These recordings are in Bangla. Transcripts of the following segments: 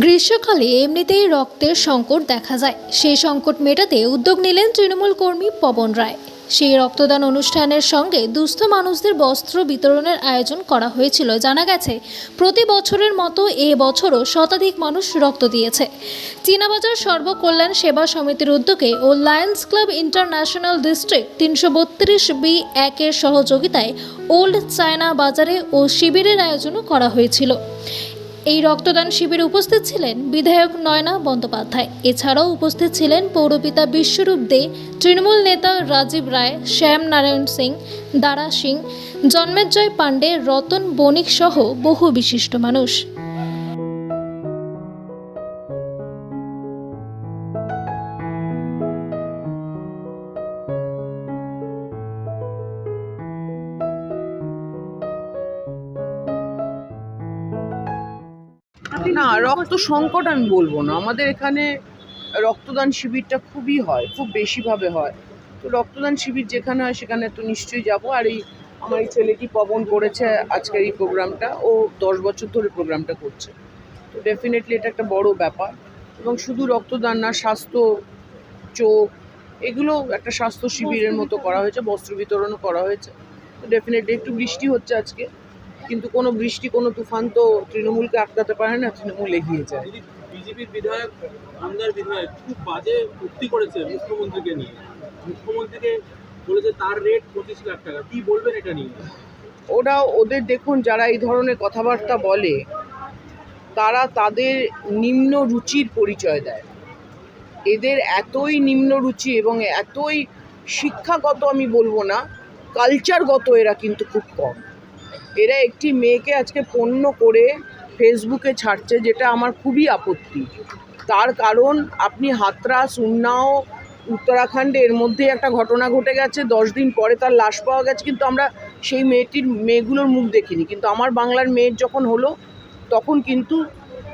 গ্রীষ্মকালে এমনিতেই রক্তের সংকট দেখা যায়। সেই সংকট মেটাতে উদ্যোগ নিলেন তৃণমূল কর্মী পবন রায়। সেই রক্তদান অনুষ্ঠানের সঙ্গে দুস্থ মানুষদের বস্ত্র বিতরণের আয়োজন করা হয়েছিল। জানা গেছে, প্রতি বছরের মতো এ বছরও শতাধিক মানুষ রক্ত দিয়েছে। চীনাবাজার সর্বকল্যাণ সেবা সমিতির উদ্যোগে ও লায়ন্স ক্লাব ইন্টারন্যাশনাল ডিস্ট্রিক্ট তিনশো বত্রিশ বি একের সহযোগিতায় ওল্ড চায়না বাজারে ও শিবিরের আয়োজনও করা হয়েছিল। এই রক্তদান শিবিরে উপস্থিত ছিলেন বিধায়ক নয়না বন্দ্যোপাধ্যায়। এছাড়াও উপস্থিত ছিলেন পৌরপিতা বিশ্বরূপ দে, তৃণমূল নেতা রাজীব রায় শ্যাম নারায়ণ সিং, দারা সিং জন্মেজয় পাণ্ডে, রতন বণিক সহ বহু বিশিষ্ট মানুষ। না, রক্ত সংকট আমি বলব না। আমাদের এখানে রক্তদান শিবিরটা খুবই হয়, খুব বেশিভাবে হয়। তো রক্তদান শিবির যেখানে হয় সেখানে তো নিশ্চয়ই যাব। আর এই আমার এই ছেলেটি পবন করেছে আজকের এই প্রোগ্রামটা। ও দশ বছর ধরে প্রোগ্রামটা করছে। তো ডেফিনেটলি এটা একটা বড় ব্যাপার। এবং শুধু রক্তদান না, স্বাস্থ্য, চোখ, এগুলো একটা স্বাস্থ্য শিবিরের মতো করা হয়েছে, বস্ত্র বিতরণও করা হয়েছে। তো ডেফিনেটলি একটু বৃষ্টি হচ্ছে আজকে। কিন্তু কোনো বৃষ্টি কোনো তুফান তো তৃণমূলকে আটকাতে পারে না তৃণমূল এগিয়ে যায়। বিজেপির বিধায়ক আমদার বিধায়ক খুব বাজে উক্তি করেছে মুখ্যমন্ত্রীকে নিয়ে। মুখ্যমন্ত্রীকে বলেছে তার রেট পঁচিশ লাখ টাকা। কি বলবেন এটা নিয়ে? ওরা ওদের দেখুন যারা এই ধরনের কথাবার্তা বলে তারা তাদের নিম্ন রুচির পরিচয় দেয়। এদের এতই নিম্ন রুচি এবং এতই শিক্ষাগত আমি বলব না কালচারগত এরা কিন্তু খুব কম। এরা একটি মেয়েকে আজকে পণ্য করে ফেসবুকে ছাড়ছে, যেটা আমার খুবই আপত্তি। তার কারণ, আপনি হাতরাস, উন্নাও, উত্তরাখণ্ডে এর মধ্যে একটা ঘটনা ঘটে গেছে, দশ দিন পরে তার লাশ পাওয়া গেছে, কিন্তু আমরা সেই মেয়েটির, মেয়েগুলোর মুখ দেখিনি। কিন্তু আমার বাংলার মেয়ের যখন হলো, তখন কিন্তু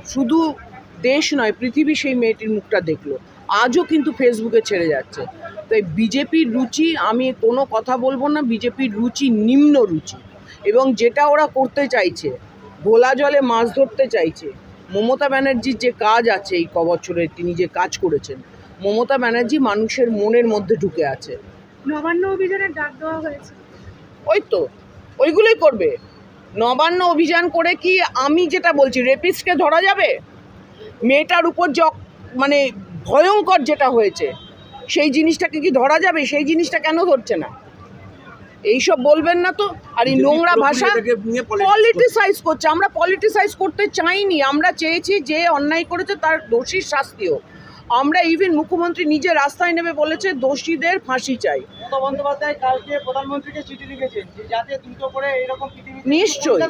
শুধু দেশ নয়, পৃথিবী সেই মেয়েটির মুখটা দেখল। আজও কিন্তু ফেসবুকে ছেড়ে যাচ্ছে। তাই বিজেপির রুচি, আমি কোনো কথা বলব না, বিজেপির রুচি, নিম্ন রুচি। এবং যেটা ওরা করতে চাইছে ভোলা জলে মাছ ধরতে চাইছে মমতা ব্যানার্জির যে কাজ আছে এই ক বছরের তিনি যে কাজ করেছেন মমতা ব্যানার্জি মানুষের মনের মধ্যে ঢুকে আছে। নবান্ন অভিযানের ডাক দেওয়া হয়েছে। ওই তো ওইগুলোই করবে। নবান্ন অভিযান করে কি আমি যেটা বলছি রেপিস্টকে ধরা যাবে? মেয়েটার উপর য মানে ভয়ঙ্কর যেটা হয়েছে সেই জিনিসটাকে কি ধরা যাবে? সেই জিনিসটা কেন ধরছে না? এইসব বলবেন না তো। আর এই নোংরা ভাষা। পলিটিসাইজ করছে। আমরা পলিটিসাইজ করতে চাইনি। আমরা চেয়েছি যে অন্যায় করেছে তার দোষীর শাস্তি হোক। আমরা ইভেন মুখ্যমন্ত্রী নিজে রাস্তায় নেমে বলেছে দোষীদের ফাঁসি চাই। মমতা বন্দ্যোপাধ্যায় কালকে প্রধানমন্ত্রীকে চিঠি লিখেছেন যাতে দ্রুত করে এরকম নিশ্চয়ই।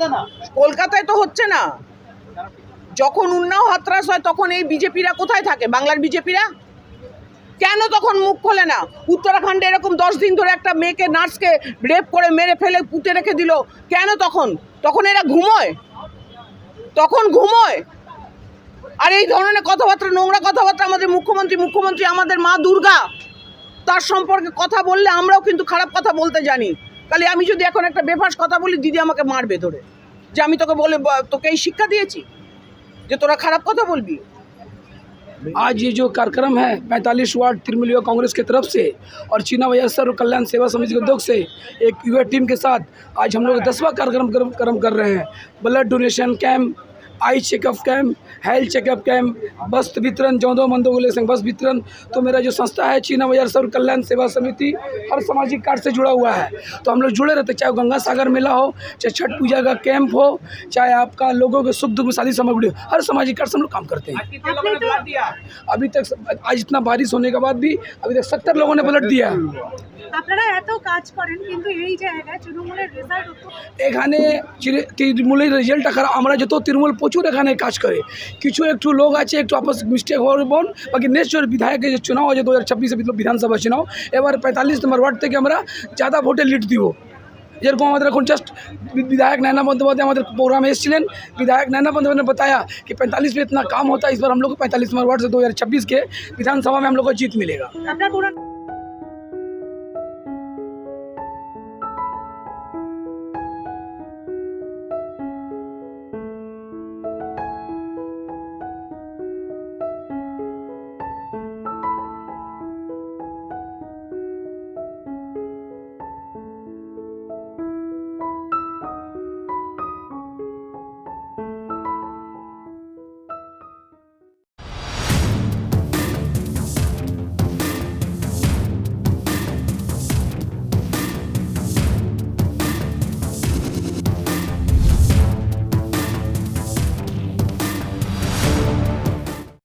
কলকাতায় তো হচ্ছে না। যখন উন্নাও হাতরাস হয় তখন এই বিজেপিরা কোথায় থাকে? বাংলার বিজেপিরা? কেন তখন মুখ খোলে না? উত্তরাখণ্ডে এরকম দশ দিন ধরে একটা মেয়েকে নার্সকে রেপ করে, মেরে ফেলে, পুঁতে রেখে দিল। কেন তখন? তখন এরা ঘুমোয়। তখন ঘুমোয়। আর এই ধরনের কথাবার্তা, নোংরা কথাবার্তা আমাদের মুখ্যমন্ত্রী মুখ্যমন্ত্রী, আমাদের মা দুর্গা, তার সম্পর্কে কথা বললে আমরাও কিন্তু খারাপ কথা বলতে জানি। তাহলে আমি যদি এখন একটা বেফাস কথা বলি, দিদি আমাকে মারবে ধরে। যে আমি তোকে বলে তোকে এই শিক্ষা দিয়েছি? যে তোরা খারাপ কথা বলবি? आज ये जो कार्यक्रम है, पैंतालीस वार्ड तृणमूल युवा कांग्रेस की तरफ़ से और चीना सर्व कल्याण सेवा समिति के उद्योग से एक युवा टीम के साथ आज हम लोग दसवा कार्यक्रम कर्म कर्म कर रहे हैं। Blood donation camp eye checkup camp health checkup camp बस वितरण जौदो मंदो को संग बस वितरण। तो मेरा जो संस्था है चीना बाज़ार सर्व कल्याण सेवा समिति हर सामाजिक कार्य से जुड़ा हुआ है। तो हम लोग जुड़े रहते हैं, चाहे गंगा सागर मेला हो चाहे छठ पूजा का कैंप हो चाहे आपका लोगों के सुख दुख में शादी सामग्री हो हर सामाजिक कार्य से हम लोग काम करते हैं। दिया? अभी तक आज इतना बारिश होने के बाद भी अभी तक सत्तर लोगों ने ब्लड दिया। है तृणमूल रेजल्ट जो तृणमूल प्रचुर एखने काज कि लोक आज एक मिस्टेक हो बन बाकी नेक्स्ट विधायक चुनाव दो हज़ार छब्बीस विधानसभा चुनाव ए पैंतालिस नम्बर वार्ड तक ज़्यादा भोटे लीड दीब जे रखम जस्ट विधायक नैना बंदोपाध्याय प्रोग्राम इस विधायक नैना बंदोपाध्याय ने बताया कि 45 में इतना काम होता है इस बार हम लोग पैंतालीस नंबर वार्ड से दो हज़ार छब्बीस के विधानसभा में हम लोग को जीत मिलेगा